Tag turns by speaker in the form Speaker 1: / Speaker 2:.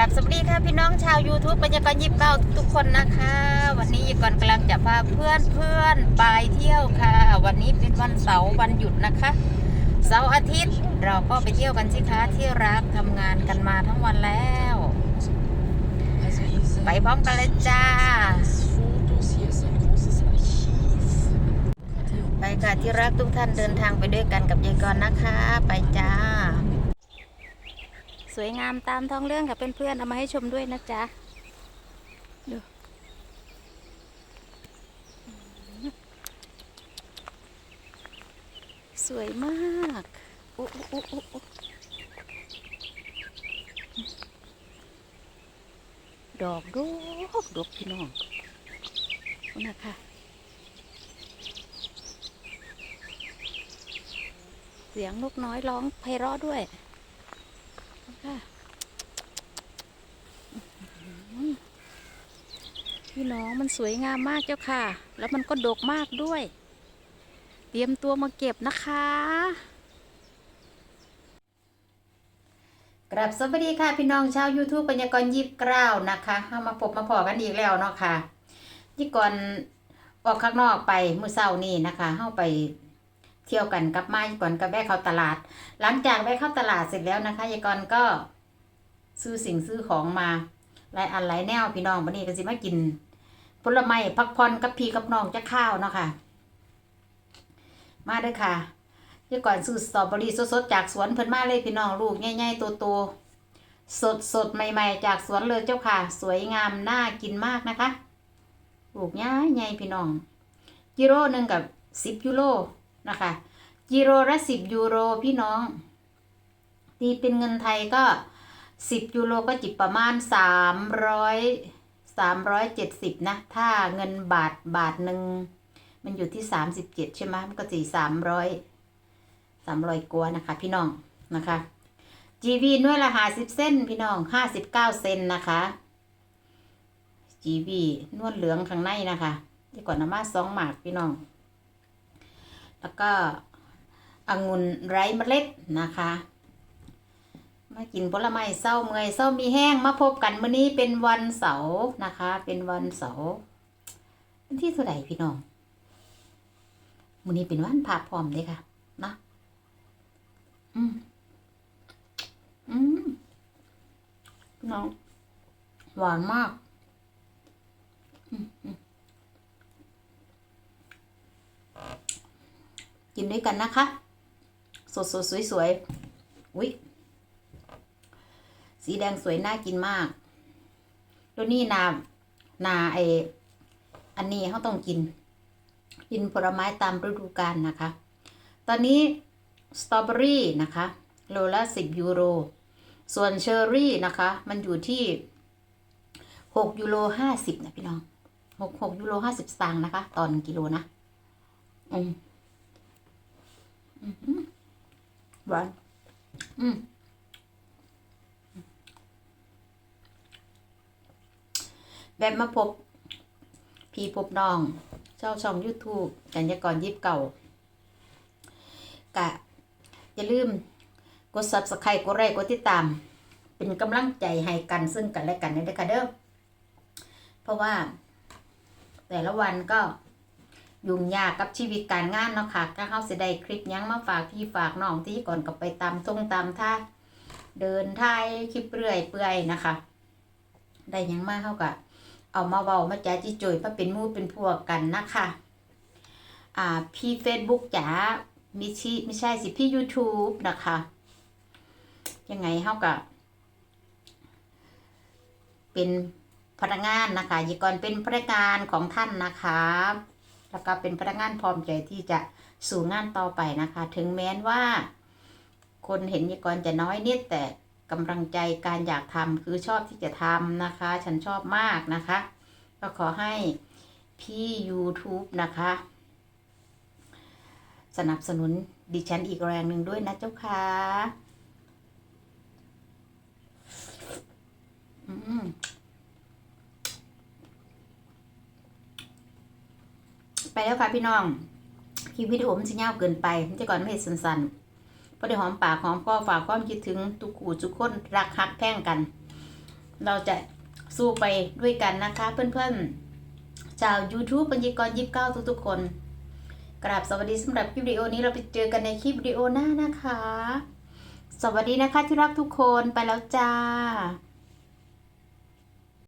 Speaker 1: รับสวัสดีค่ะพี่น้องชาว YouTube บรรยากาศยิบเก้าทุกคนนะคะ วันนี้ยิบก่อนกำลังจะพาเพื่อนเพื่อนไปเที่ยวค่ะ วันนี้เป็นวันเสาร์วันหยุดนะคะ เสาร์อาทิตย์เราก็ไปเที่ยวกันสิคะที่รักทำงานกันมาทั้งวันแล้ว ไปพร้อมกันเลยจ้า ไปค่ะที่รักทุกท่านเดินทางไปด้วยกันกับยายกรนะคะ ไปจ้า สวยงามตามท้องเรื่องกับเพื่อนๆเอามาให้ชมด้วยนะจ๊ะดูสวยมากอุ๊อุ๊อุ๊อุ๊ดอกดกดกพี่น้องนี่นะคะเสียงนกน้อยร้องไพเราะด้วย พี่น้องมันสวยงามมากเจ้าค่ะ แล้วมันก็ดกมากด้วย เตรียมตัวมาเก็บนะคะกราบสวัสดีค่ะพี่น้องชาว YouTube ปัญญากรยิบกล้าวนะคะเอามาพบมาพอกันอีกแล้วเนาะค่ะยี่ก่อนออกข้างนอกไปเมื่อเช้านี้นะคะเข้าไป เที่ยวกันกับไมาก่อนกับแวะเข้าตลาด หลังจากแวะเข้าตลาดเสร็จแล้วนะคะยายกรก็ซื้อสิ่งซื้อของมาหลายอันหลายแนวพี่น้องวันนี้ก็สิมากินผลไม้พักผ่อนกับพี่กับน้องจะข้าวเนาะค่ะ มาเด้อค่ะยายก่อนซื้อสตรอเบอรี่สดๆจากสวนเพิ่นมาเลยพี่น้องลูกใหญ่ๆโตๆสดๆใหม่ ๆ จากสวนเลยเจ้าค่ะ สวยงามน่ากินมากนะคะ ลูกใหญ่ๆพี่น้องกิโลหนึ่งกับสิบยูโร นะคะกิโลละสิบยูโรพี่น้องตีเป็นเงินไทยก็สิบยูโรก็จิบประมาณสามร้อยสามร้อยเจ็ดสิบนะ ถ้าเงินบาทบาทหนึ่งมันอยู่ที่สามสิบเจ็ดใช่ไหมมันก็สี่สามร้อยสามร้อยกว่านะคะ พี่น้องนะคะจีวีนวดละหาสิบเส้นพี่น้องห้าสิบเก้าเซนนะคะจีวีนวดเหลืองข้างในนะคะที่ก่อนน้ำมาสองหมากพี่น้อง แล้วก็องุ่นไร้เมล็ดนะคะมากินผลไม้เศร้าเมื่อยเศร้ามีแห้งมาพบกันมื้อนี้เป็นวันเสาร์นะคะ เป็นวันเสาร์วันที่เท่าไหร่พี่น้องมื้อนี้เป็นวันพระพร้อมเด้ค่ะนะอืมอืมน้องหวานมาก อืม กินด้วยกันนะคะ สดสดสวยสวยๆอุ้ยสีแดงสวยน่ากินมากแล้วนี่นานาไออันนี้เขาต้องกิน กินผลไม้ตามฤดูกาลนะคะ ตอนนี้สตรอเบอรี่นะคะ โลละสิบยูโร ส่วนเชอร์รี่นะคะ มันอยู่ที่หกยูโรห้าสิบนะพี่น้องหกหกยูโรห้าสิบสตางค์นะคะ ตอนกิโลนะ อืม หวานอืมแบบมาพบ พี่พบน้องเจ้าช่อง YouTube กันยากรยิบเก่ากะ อย่าลืม กด Subscribe กดไลค์กดติดตาม เป็นกำลังใจให้กันซึ่งกันและกันนะคะเด้อเพราะว่า แต่ละวันก็ ยุ่งยากกับชีวิตการงานเนาะค่ะก็เข้าสิได้คลิปยังมาฝากพี่ฝากน้องที่ก่อนก็ไปตามทงตามท่าเดินถ่ายคลิปเรื่อยเปื่อยนะคะ ได้ยังมากเข้าก็เอามาเว้ามาจ้าจิจุยมาเป็นมู่เป็นพวกกันนะคะอ่าพี่เฟซบุ๊กจ๋ามีชีไม่ใช่สิพี่ YouTube นะคะ ยังไงเขาก็เป็นพนักงานนะคะยีก่อนเป็นพนักงานของท่านนะคะ แล้วก็เป็นพนักงานพร้อมใจที่จะสู่งานต่อไปนะคะ ถึงแม้นว่า คนเห็นยกรจะน้อยนิดแต่กำลังใจการอยากทำคือชอบที่จะทำนะคะ ฉันชอบมากนะคะ ก็ขอให้พี่ YouTube นะคะ สนับสนุนดิฉันอีกแรงหนึ่งด้วยนะเจ้าค่ะอืม ไปแล้วค่ะพี่น้องคลิปวิดีโอมันจะยาวเกินไปมันจะก่อนไม่เห็นสั้นๆเพราะได้หอมปากหอมคอฝากความคิดถึงทุกขู่ทุกคนรักฮักแพ่งกัน เราจะสู้ไปด้วยกันนะคะ เพื่อนๆชาว YouTube ปัญญกรยิบเก้าทุกๆคน กราบสวัสดีสำหรับคลิปวิดีโอนี้เราไปเจอกันในคลิปวิดีโอหน้านะคะ สวัสดีนะคะที่รักทุกคนไปแล้วจ้า